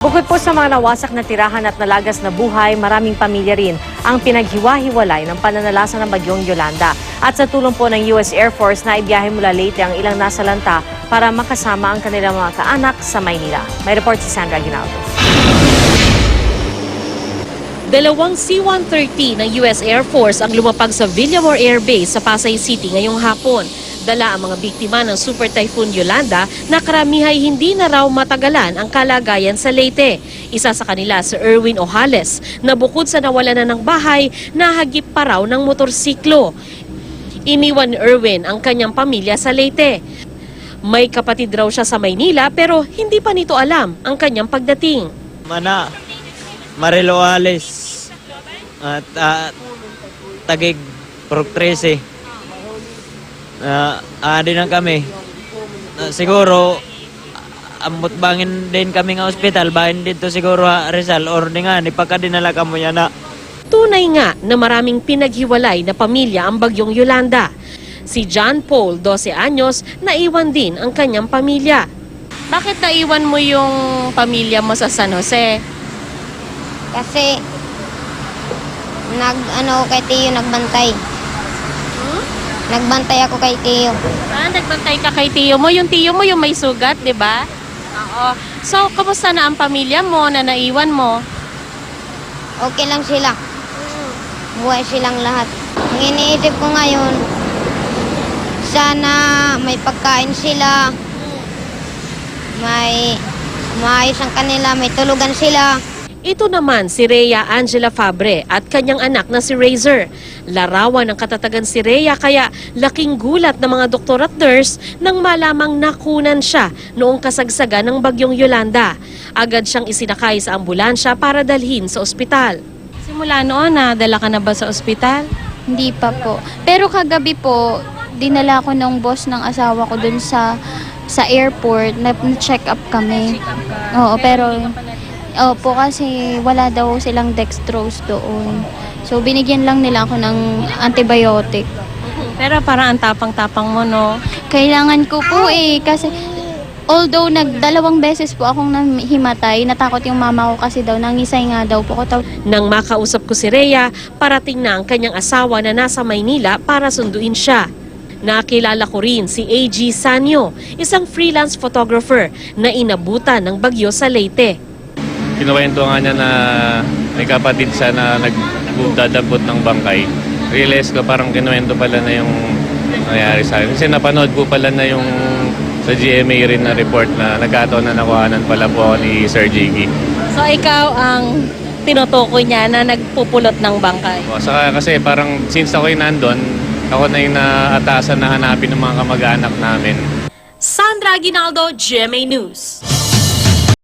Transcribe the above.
Bukod po sa mga nawasak na tirahan at nalagas na buhay, maraming pamilya rin ang pinaghiwa-hiwalay ng pananalasa ng bagyong Yolanda. At sa tulong po ng US Air Force na ibiyahe mula Leyte ang ilang nasalanta para makasama ang kanilang mga kaanak sa Maynila. May report si Sandra Ginaldo. Dalawang C-130 ng US Air Force ang lumapag sa Villamor Air Base sa Pasay City ngayong hapon. Dala ang mga biktima ng Super Typhoon Yolanda na karamihay hindi na raw matagalan ang kalagayan sa Leyte. Isa sa kanila si Erwin Ojales na bukod sa nawalan na ng bahay, nahagip pa raw ng motorsiklo. Iniwan ni Erwin ang kanyang pamilya sa Leyte. May kapatid raw siya sa Maynila pero hindi pa nito alam ang kanyang pagdating. Mana, Marilo Ales, at ah, Tagig, Prog 13. Uh, adi na kami. Ah, siguro, amot bangin din kami nga ospital, bahin dito siguro ha, Rizal, or di nga, ni pagkadinala ka mo yan na. Tunay nga na maraming pinaghiwalay na pamilya ang bagyong Yolanda. Si John Paul, 12 anyos, naiwan din ang kanyang pamilya. Bakit naiwan mo yung pamilya mo sa San Jose? Kasi nag ano kay Tiyo nagbantay. Nagbantay ako kay Tiyo. Ah, nagbantay ka kay tiyo mo. Yung tiyo mo yung may sugat, di ba? Oo. So, kamusta na ang pamilya mo na naiwan mo? Okay lang sila. Buhay silang lahat. Ang iniisip ko ngayon, sana may pagkain sila, may maayos ang kanila, may tulugan sila. Ito naman si Rhea Angela Fabre at kanyang anak na si Razor. Larawan ng katatagan si Rhea kaya laking gulat ng mga doktor at nurse nang malamang nakunan siya noong kasagsagan ng bagyong Yolanda. Agad siyang isinakay sa ambulansya para dalhin sa ospital. Simula noon, nadala ka na ba sa ospital? Hindi pa po. Pero kagabi po, dinala ko ng boss ng asawa ko dun sa sa airport, na check up kami. Oo, pero Opo, kasi wala daw silang dextrose doon. So, binigyan lang nila ako ng antibiotic. Pero parang ang tapang-tapang mo, no? Kailangan ko po eh, kasi although nagdalawang beses po akong nahimatay, natakot yung mama ko kasi daw, nangisay nga daw po ko. Nang makausap ko si Rhea, parating na ang kanyang asawa na nasa Maynila para sunduin siya. Nakilala ko rin si AG Sanyo, isang freelance photographer na inabutan ng bagyo sa Leyte. Kinuwento nga niya na may kapatid siya na nagdadabot ng bangkay. Realize ko parang kinuwento pala na yung nangyari sa akin. Kasi napanood po pala na yung sa GMA rin na report na nagkataon na nakuhanan pala po ako ni Sir Jiggy. So ikaw ang tinutukoy niya na nagpupulot ng bangkay. O, Saka kasi parang since ako'y nandun, ako na yung naatasan na hanapin ng mga kamag-anak namin. Sandra Aguinaldo, GMA News.